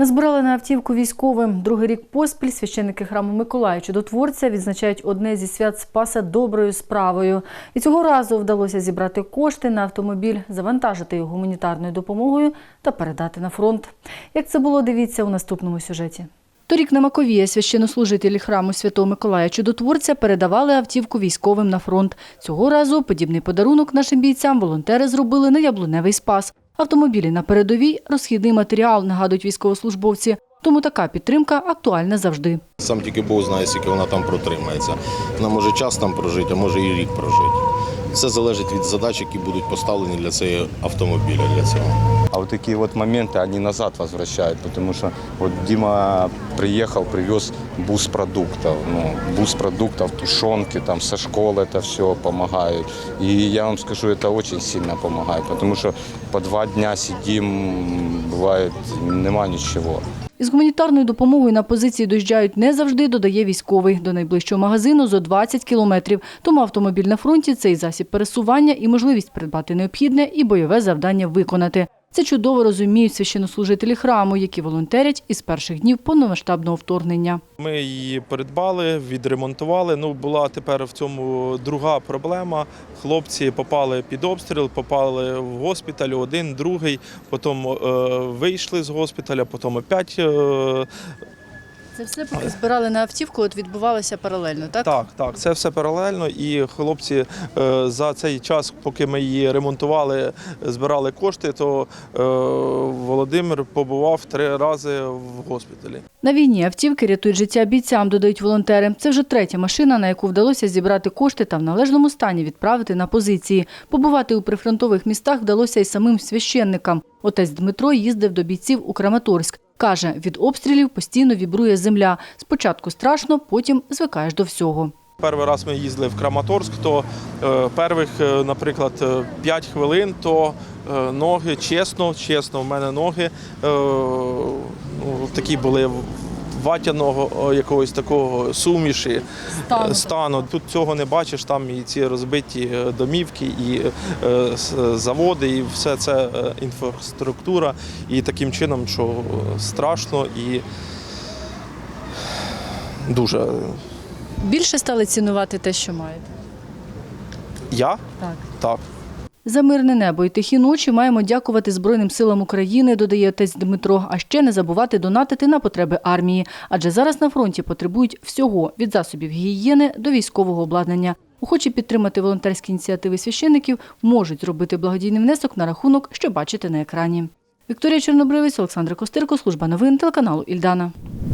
Назбирали на автівку військовим. Другий рік поспіль священники храму Миколая Чудотворця відзначають одне зі свят Спаса доброю справою. І цього разу вдалося зібрати кошти на автомобіль, завантажити його гуманітарною допомогою та передати на фронт. Як це було, дивіться у наступному сюжеті. Торік на Маковія священнослужителі храму Святого Миколая Чудотворця передавали автівку військовим на фронт. Цього разу подібний подарунок нашим бійцям волонтери зробили на Яблуневий Спас. Автомобілі на передовій – розхідний матеріал, нагадують військовослужбовці. Тому така підтримка актуальна завжди. Сам тільки Бог знає, скільки вона там протримається. Вона може час там прожити, а може і рік прожити. Все залежить від задач, які будуть поставлені для цього автомобіля. Для цього. А вот такие вот моменты, они назад возвращают, потому что вот Дима приехал, привез бус продуктов, ну, бус продуктов, тушенки, там со школы это все помогают. И я вам скажу, это очень сильно помогает, потому что по два дня сидим, бывает, нема ничего. Із гуманітарною допомогою на позиції доїжджають не завжди, додає військовий. До найближчого магазину зо 20 кілометрів. Тому автомобіль на фронті – це і засіб пересування, і можливість придбати необхідне, і бойове завдання виконати. Це чудово розуміють священнослужителі храму, які волонтерять із перших днів повномасштабного вторгнення. Ми її придбали, відремонтували. Ну була тепер в цьому друга проблема. Хлопці попали під обстріл, попали в госпіталь, один, другий. Потім е, вийшли з госпіталя, потім опять. Е, Це все поки збирали на автівку, от відбувалося паралельно, так? так, так, це все паралельно. І хлопці е, за цей час, поки ми її ремонтували, збирали кошти, то е, Володимир побував три рази в госпіталі. На війні автівки рятують життя бійцям, додають волонтери. Це вже третя машина, на яку вдалося зібрати кошти та в належному стані відправити на позиції. Побувати у прифронтових містах вдалося й самим священникам. Отець Дмитро їздив до бійців у Краматорськ. Каже, від обстрілів постійно вібрує земля. Спочатку страшно, потім звикаєш до всього. Перший раз ми їздили в Краматорськ, то е, перших, е, наприклад, е, 5 хвилин, то е, ноги чесно, чесно, в мене ноги е, ну, такі були ватяного якогось такого суміші Стану. е, стану. Тут цього не бачиш, там і ці розбиті е, домівки, і е, заводи, і все це інфраструктура. І таким чином, що страшно і дуже. Більше стали цінувати те, що маєте. Я? Так. Так. За мирне небо і тихі ночі маємо дякувати Збройним силам України, додає отець Дмитро. А ще не забувати донатити на потреби армії. Адже зараз на фронті потребують всього від засобів гігієни до військового обладнання. Охочі підтримати волонтерські ініціативи священників можуть зробити благодійний внесок на рахунок, що бачите на екрані. Вікторія Чорнобривець, Олександр Костирко, служба новин телеканалу Ільдана.